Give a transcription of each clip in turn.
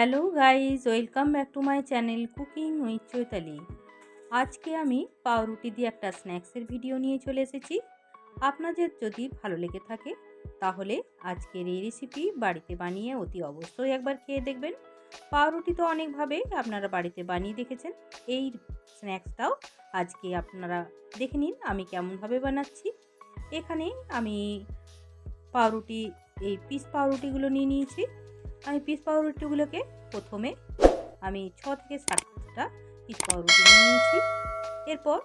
Hello guys, welcome back to my channel cooking with Chaitali. আজকে আমি পাউরুটি দিয়ে একটা স্ন্যাক্সের ভিডিও নিয়ে চলে এসেছি। আপনাদের যদি ভালো লেগে থাকে, তাহলে আজকের এই রেসিপি বাড়িতে বানিয়ে অতি অবশ্যই একবার খেয়ে দেখবেন। পাউরুটি তো অনেকভাবে আপনারা বাড়িতে বানিয়ে দেখেছেন, এই স্ন্যাক্সটাও আজকে আপনারা দেখে নিন আমি কেমনভাবে বানাচ্ছি। এখানে আমি পাউরুটি, এই পিস পাউরুটিগুলো নিয়ে নিয়েছি। আমি পিস পাউরুটিগুলোকে প্রথমে আমি ছ থেকে সাতটা পিস পাউরুটি নিয়ে নিয়েছি। এরপর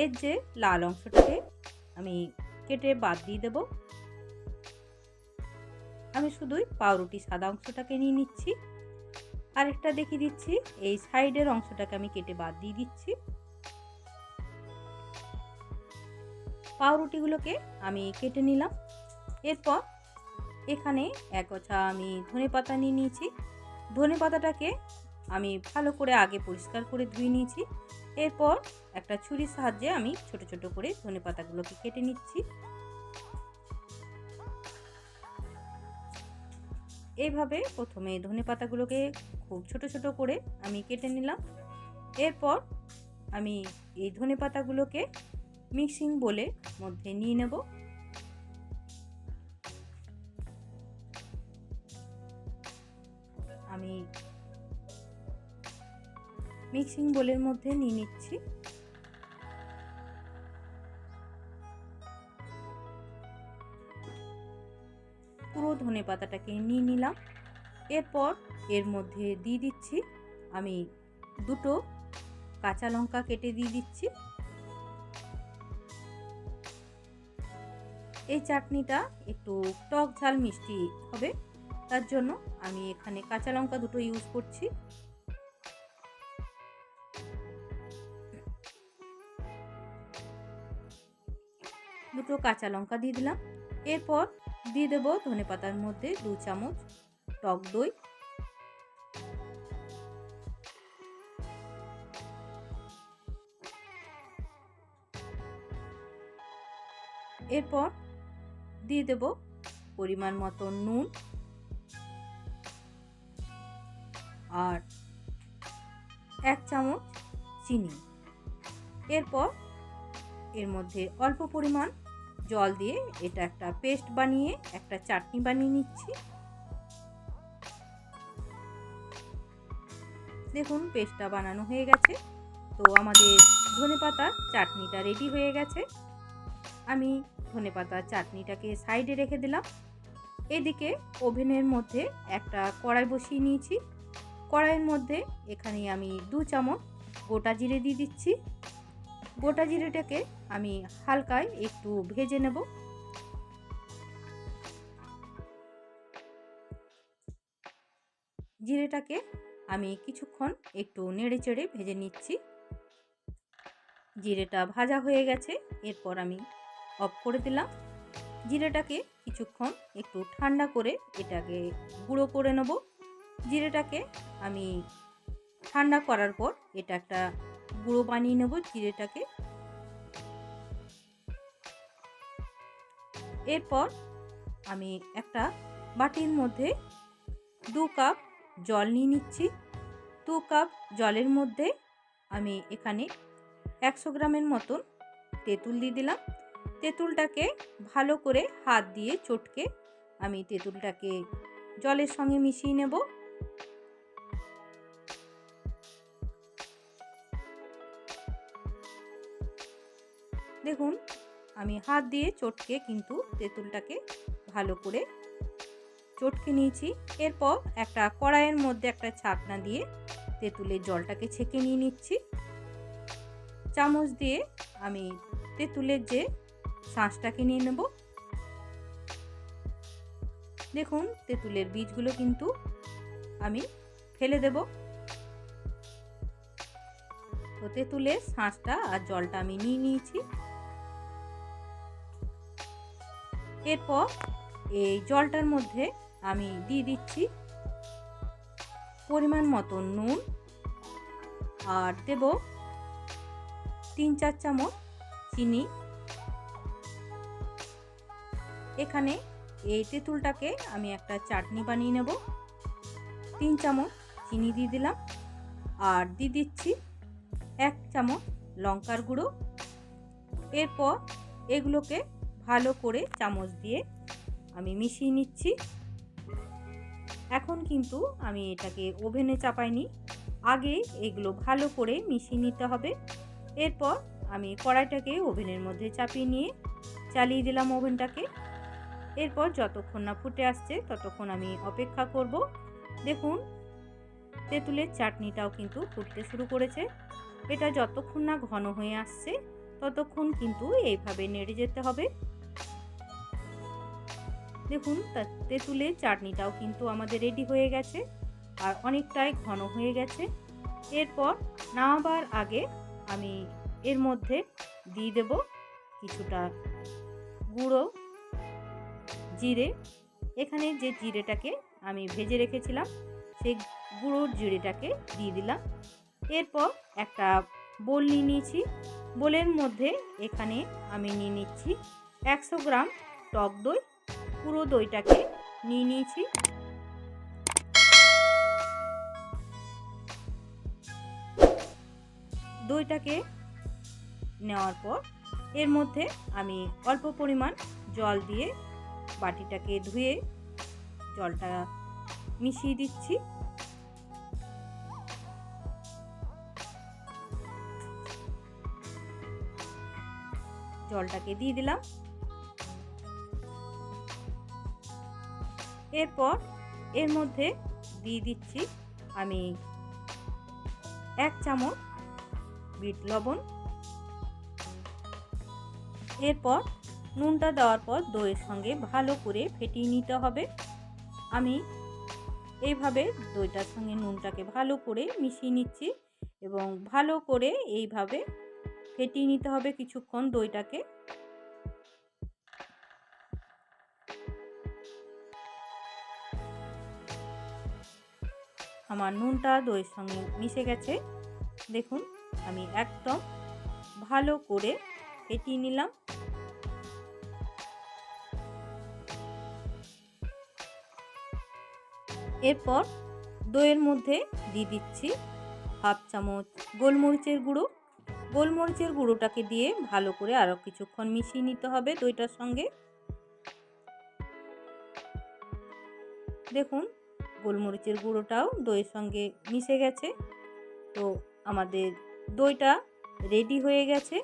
এর যে লাল অংশটাকে আমি কেটে বাদ দিয়ে দেব। আমি শুধুই পাউরুটি সাদা অংশটাকে নিয়ে নিচ্ছি। আরেকটা দেখিয়ে দিচ্ছি, এই সাইডের অংশটাকে আমি কেটে বাদ দিয়ে দিচ্ছি। পাউরুটিগুলোকে আমি কেটে নিলাম। এরপর এখানে এক ওছা আমি ধনে পাতা নিয়ে নিয়েছি। ধনে পাতাটাকে আমি ভালো করে আগে পরিষ্কার করে ধুয়ে নিয়েছি। এরপর একটা ছুরির সাহায্যে আমি ছোট ছোট করে ধনে পাতাগুলোকে কেটে নিচ্ছি। এইভাবে প্রথমে ধনে পাতাগুলোকে খুব ছোট ছোট করে আমি কেটে নিলাম। এরপর আমি এই ধনে পাতাগুলোকে মিক্সিং বলে মধ্যে নিয়ে নেব। মিক্সিং বোলের মধ্যে নিয়ে নিচ্ছি। পুরো ধনে পাতাটাকে নিয়ে নিলাম। এরপর এর মধ্যে দিয়ে দিচ্ছি আমি দুটো কাঁচা লঙ্কা কেটে দিয়ে দিচ্ছি। এই চাটনিটা একটু টক ঝাল মিষ্টি হবে, তার জন্য আমি এখানে কাঁচা লঙ্কা দুটো ইউজ করছি। দুটো কাঁচা লঙ্কা দিয়ে দিলাম। এরপর দিয়ে দেবো ধনে পাতার মধ্যে দু চামচ টক দই। এরপর দিয়ে দেব পরিমাণ মতো নুন আর এক চামচ চিনি। এরপর এর মধ্যে অল্প পরিমাণ জল দিয়ে এটা একটা পেস্ট বানিয়ে, একটা চাটনি বানিয়ে নিচ্ছি। দেখুন, পেস্টটা বানানো হয়ে গেছে। তো আমাদের ধনে পাতার চাটনিটা রেডি হয়ে গেছে। আমি ধনে পাতার চাটনিটাকে সাইডে রেখে দিলাম। এদিকে ওভেনের মধ্যে একটা কড়াই বসিয়ে নিয়েছি। কড়াইয়ের মধ্যে এখানে আমি দু চামচ গোটা জিরে দিয়ে দিচ্ছি। গোটা জিরেটাকে আমি হালকায় একটু ভেজে নেব। জিরেটাকে আমি কিছুক্ষণ একটু নেড়ে চেড়ে ভেজে নিচ্ছি। জিরেটা ভাজা হয়ে গেছে, এরপর আমি অফ করে দিলাম। জিরেটাকে কিছুক্ষণ একটু ঠান্ডা করে এটাকে গুঁড়ো করে নেব। জিরেটাকে আমি ঠান্ডা করার পর এটা একটা গুঁড়ো বানিয়ে নেব জিরেটাকে। এরপর আমি একটা বাটির মধ্যে দু কাপ জল নিয়ে নিচ্ছি। দু কাপ জলের মধ্যে আমি এখানে একশো গ্রামের মতন তেঁতুল দিয়ে দিলাম। তেঁতুলটাকে ভালো করে হাত দিয়ে চটকে আমি তেঁতুলটাকে জলের সঙ্গে মিশিয়ে নেব। আমি হাত দিয়ে চটকে কিন্তু তেঁতুলটাকে ভালো করে চটকে নিয়েছি। এরপর একটা কড়াইয়ের মধ্যে একটা ছাকনা দিয়ে তেঁতুলের জলটাকে ছেঁকে নিয়ে নিচ্ছি। চামচ দিয়ে আমি তেঁতুলের যে শাঁসটাকে নিয়ে নেব। দেখুন, তেঁতুলের বীজগুলো কিন্তু আমি ফেলে দেব। তো তেঁতুলের শাঁসটা আর জলটা আমি নিয়ে নিয়েছি। এরপর এই জলটার মধ্যে আমি দিয়ে দিচ্ছি পরিমাণ মতো নুন আর দেব তিন চার চামচ চিনি। এখানে এই তেঁতুলটাকে আমি একটা চাটনি বানিয়ে নেব। তিন চামচ চিনি দিয়ে দিলাম আর দিয়ে দিচ্ছি এক চামচ লঙ্কার গুঁড়ো। এরপর এগুলোকে ভালো করে চামচ দিয়ে আমি মিশিয়ে নিচ্ছি। এখন কিন্তু আমি এটাকে ওভেনে চাপাইনি। আগে এগুলো ভালো করে মিশিয়ে নিতে হবে। এরপর আমি কড়াইটাকে ওভেনের মধ্যে চাপিয়ে নিয়ে চালিয়ে দিলাম ওভেনটাকে। এরপর যতক্ষণ না ফুটে আসছে ততক্ষণ আমি অপেক্ষা করব। দেখুন, তেঁতুলের চাটনিটাও কিন্তু ফুটতে শুরু করেছে। এটা যতক্ষণ না ঘন হয়ে আসছে ততক্ষণ কিন্তু এইভাবে নেড়ে যেতে হবে। দেখুন তেঁতুলে চাটনিটাও কিন্তু আমাদের রেডি হয়ে গেছে আর অনেকটাই ঘন হয়ে গেছে। এরপর নামাবার আগে আমি এর মধ্যে দিয়ে দেব কিছুটা গুঁড়ো, জিরে। এখানে যে জিরেটাকে আমি ভেজে রেখেছিলাম, সেই গুঁড়োর জিরেটাকে দিয়ে দিলাম। এরপর একটা বোল নিয়ে নিয়েছি। বোলের মধ্যে এখানে আমি নিয়ে নিচ্ছি একশো গ্রাম টক দই পুরো দইটাকে নিয়ে নিয়েছি। দইটাকে নেওয়ার পর এর মধ্যে আমি অল্প পরিমাণ জল দিয়ে বাটিটাকে ধুয়ে জলটা মিশিয়ে দিচ্ছি। জলটাকে দিয়ে দিলাম। এরপর এর মধ্যে দিয়ে দিচ্ছি আমি এক চামচ বিট লবণ। এরপর নুনটা দেওয়ার পর দইয়ের সঙ্গে ভালো করে ফেটিয়ে নিতে হবে। আমি এইভাবে দইটার সঙ্গে নুনটাকে ভালো করে মিশিয়ে নিচ্ছি এবং ভালো করে এইভাবে ফেটিয়ে নিতে হবে কিছুক্ষণ দইটাকে। আমার নুনটা দইয়ের সঙ্গে মিশে গেছে। দেখুন, আমি একদম ভালো করে ফেটিয়ে নিলাম। এরপর দইয়ের মধ্যে দিয়ে দিচ্ছি হাফ চামচ গোলমরিচের গুঁড়ো। গোলমরিচের গুঁড়োটাকে দিয়ে ভালো করে আরও কিছুক্ষণ মিশিয়ে নিতে হবে দইটার সঙ্গে। দেখুন গোলমরিচের গুঁড়োটাও দইয়ের সঙ্গে মিশে গেছে। তো আমাদের দইটা রেডি হয়ে গেছে।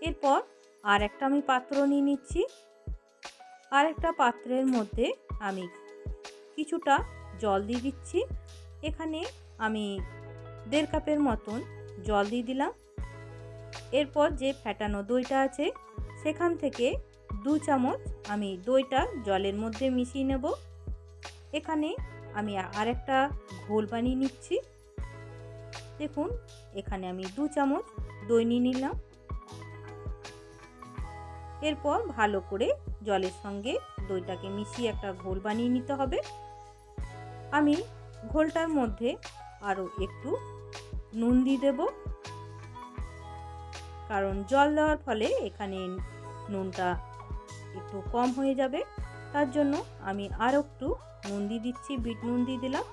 এরপর আর একটা আমি পাত্র নিয়ে নিচ্ছি। আর একটা পাত্রের মধ্যে আমি কিছুটা জল দিয়ে দিচ্ছি। এখানে আমি দেড় কাপের মতন জল দিয়ে দিলাম। এরপর যে ফ্যাটানো দইটা আছে, সেখান থেকে দু চামচ আমি দইটা জলের মধ্যে মিশিয়ে নেব। এখানে আমি আরেকটা ঘোল বানিয়ে নিচ্ছি। দেখুন, এখানে আমি দু চামচ দই নিয়ে নিলাম। এরপর ভালো করে জলের সঙ্গে দইটাকে মিশিয়ে একটা ঘোল বানিয়ে নিতে হবে। আমি ঘোলটার মধ্যে আরও একটু নুন দিয়ে দেব। কারণ জল দেওয়ার ফলে এখানে নুনটা একটু কম হয়ে যাবে। তার জন্য আমি আরও একটু নুন দিয়ে দিচ্ছি, বিট নুন দিয়ে দিলাম।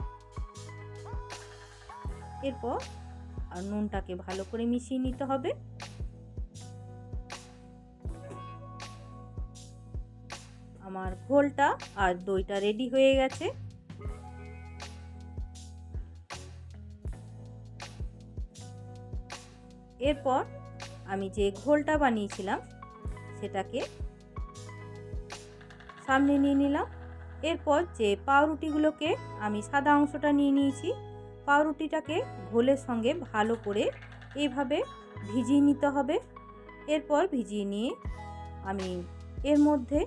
এরপর আর নুনটাকে ভালো করে মিশিয়ে নিতে হবে। আমার ঘোলটা আর দইটা রেডি হয়ে গেছে। এরপর আমি যে ঘোলটা বানিয়েছিলাম, সেটাকে সামনে নিয়ে নিলাম। এরপর যে পাউরুটিগুলোকে আমি সাদা অংশটা নিয়ে নিয়েছি, পাউরুটিটাকে ঘোলের সঙ্গে ভালো করে এইভাবে ভিজিয়ে নিতে হবে। এরপর ভিজিয়ে নিয়ে আমি এর মধ্যে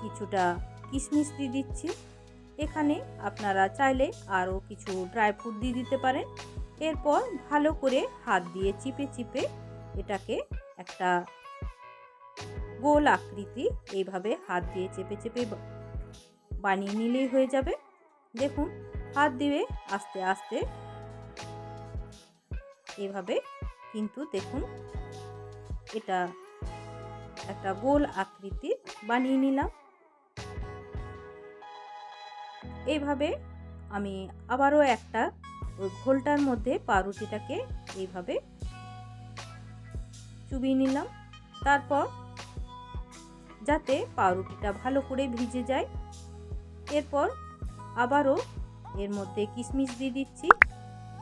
কিছুটা কিশমিশ দিয়ে দিচ্ছি। এখানে আপনারা চাইলে আরও কিছু ড্রাই ফ্রুট দিয়ে দিতে পারেন। এরপর ভালো করে হাত দিয়ে চিপে চিপে এটাকে একটা গোল আকৃতি, এইভাবে হাত দিয়ে চেপে চেপে বানিয়ে নিলেই হয়ে যাবে। দেখুন, হাত দিয়ে আস্তে আস্তে এভাবে কিন্তু দেখুন, এটা একটা গোল আকৃতি বানিয়ে নিলাম। এইভাবে আমি আবারও একটা ওই ঘোলটার মধ্যে পাউরুটিটাকে এইভাবে চুবিয়ে নিলাম। তারপর যাতে পাউরুটিটা ভালো করে ভিজে যায়। এরপর আবারও এর মধ্যে কিশমিশ দিয়ে দিচ্ছি।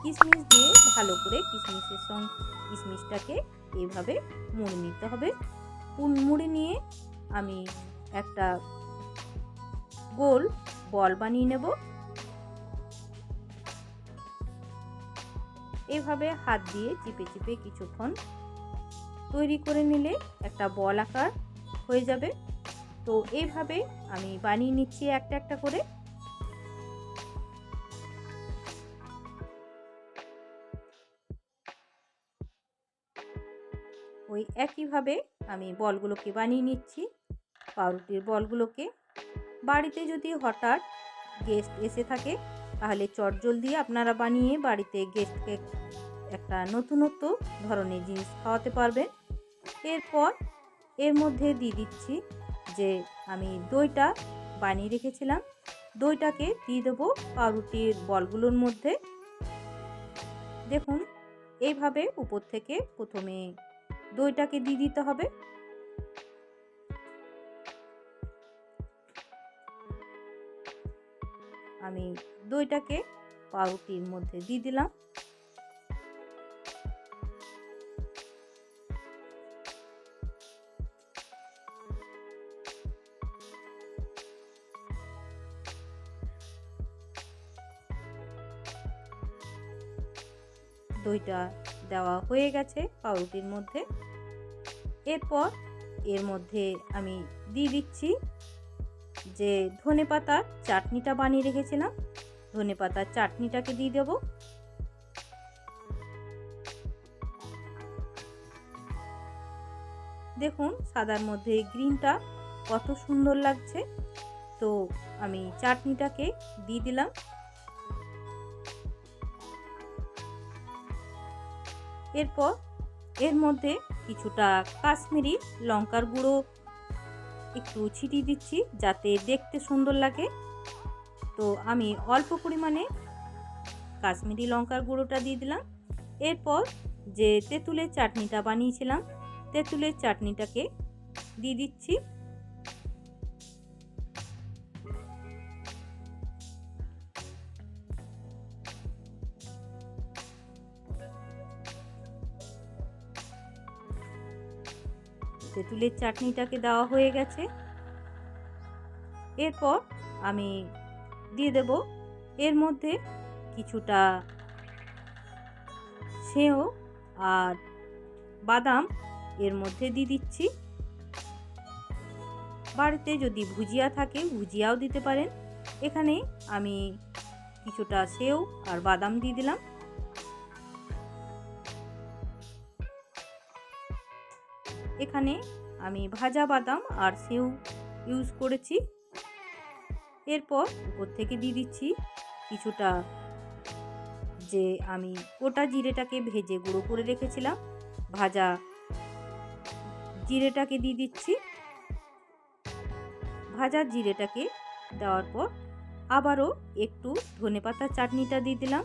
কিশমিশ দিয়ে ভালো করে কিশমিশের সঙ্গে কিশমিশটাকে এইভাবে মুড়ে নিতে হবে। মুড়ে নিয়ে আমি একটা গোল বল বানিয়ে নেব। এভাবে হাত দিয়ে চিপে চিপে কিছুক্ষণ তৈরি করে নিলে একটা বল আকার হয়ে যাবে। তো এইভাবে আমি বানিয়ে নিচ্ছি একটা একটা করে। ওই একইভাবে আমি বলগুলোকে বানিয়ে নিচ্ছি। পাউরুটির বলগুলোকে। বাড়িতে যদি হঠাৎ গেস্ট এসে থাকে, তাহলে চটজল দিয়ে আপনারা বানিয়ে বাড়িতে গেস্টকে একটা নতুনত্ব ধরনের জিনিস খাওয়াতে পারবেন। এরপর এর মধ্যে দিয়ে দিচ্ছি যে আমি দইটা বানিয়ে রেখেছিলাম। দইটাকে দিয়ে দেবো পাউরুটির বলগুলোর মধ্যে। দেখুন, এইভাবে উপর থেকে প্রথমে দইটাকে দিয়ে দিতে হবে। আমি দইটাকে পাউরুটির মধ্যে দিয়ে দিলাম। দইটা দেওয়া হয়ে গেছে পাউরুটির মধ্যে। এরপর এর মধ্যে আমি দিয়ে দিচ্ছি যে ধনে পাতার চাটনিটা বানিয়ে রেখেছিলাম। ধনে পাতার চাটনিটাকে দিয়ে দেব। দেখুন সাদার মধ্যে গ্রিনটা কত সুন্দর লাগছে। তো আমি চাটনিটাকে দিয়ে দিলাম। এরপর এর মধ্যে কিছুটা কাশ্মীরি লঙ্কার গুঁড়ো, একটু ছিটিয়ে দিচ্ছি যাতে দেখতে সুন্দর লাগে। তো আমি অল্প পরিমাণে কাশ্মীরি লঙ্কার গুঁড়োটা দিয়ে দিলাম। এরপর যে তেঁতুলের চাটনিটা বানিয়েছিলাম, তেঁতুলের চাটনিটাকে দিয়ে দিচ্ছি। তেঁতুলের চাটনিটাকে দেওয়া হয়ে গেছে। এরপর আমি দিয়ে দেব। এর মধ্যে কিছুটা সেও আর বাদাম এর মধ্যে দিয়ে দিচ্ছি। বাড়িতে যদি ভুজিয়া থাকে, ভুজিয়াও দিতে পারেন। এখানে আমি কিছুটা সেও আর বাদাম দিয়ে দিলাম। এখানে আমি ভাজা বাদাম আর সেউ ইউজ করেছি। এরপর উপর থেকে দিয়ে দিচ্ছি কিছুটা যে আমি গোটা জিরেটাকে ভেজে গুঁড়ো করে রেখেছিলাম। ভাজা জিরেটাকে দিয়ে দিচ্ছি। ভাজা জিরেটাকে দেওয়ার পর আবারও একটু ধনে পাতার চাটনিটা দিয়ে দিলাম।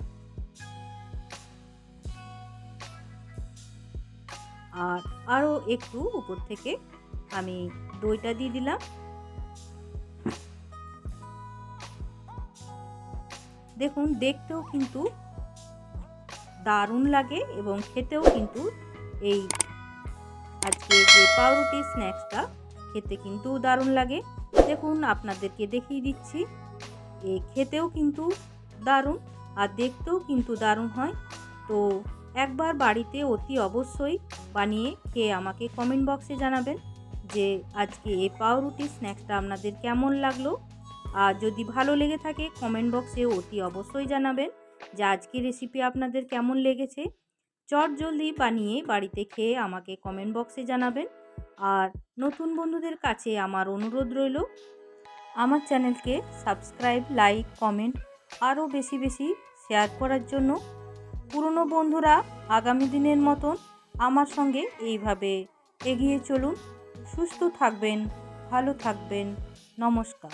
আর আরও একটু উপর থেকে আমি দইটা দিয়ে দিলাম। দেখুন, দেখতেও কিন্তু দারুণ লাগে এবং খেতেও কিন্তু এই আজকে যে পাউরুটি স্ন্যাক্সটা খেতে কিন্তু দারুণ লাগে। দেখুন, আপনাদেরকে দেখিয়ে দিচ্ছি। এ খেতেও কিন্তু দারুণ আর দেখতেও কিন্তু দারুণ হয়। তো একবার বাড়িতে অতি অবশ্যই বানিয়ে খেয়ে আমাকে কমেন্ট বক্সে জানাবেন যে আজকে এই পাউরুটি স্ন্যাক্সটা আপনাদের কেমন লাগল। আর যদি ভালো লেগে থাকে কমেন্ট বক্সে অতি অবশ্যই জানাবেন যে আজকের রেসিপি আপনাদের কেমন লেগেছে। চট জলদি বানিয়ে বাড়িতে খেয়ে আমাকে কমেন্ট বক্সে জানাবেন। আর নতুন বন্ধুদের কাছে আমার অনুরোধ রইল, আমার চ্যানেলকে সাবস্ক্রাইব লাইক কমেন্ট আরও বেশি বেশি শেয়ার করার জন্য। পুরনো বন্ধুরা আগামী দিনের মতন আমার সঙ্গে এইভাবে এগিয়ে চলুন। সুস্থ থাকবেন ভালো থাকবেন। নমস্কার।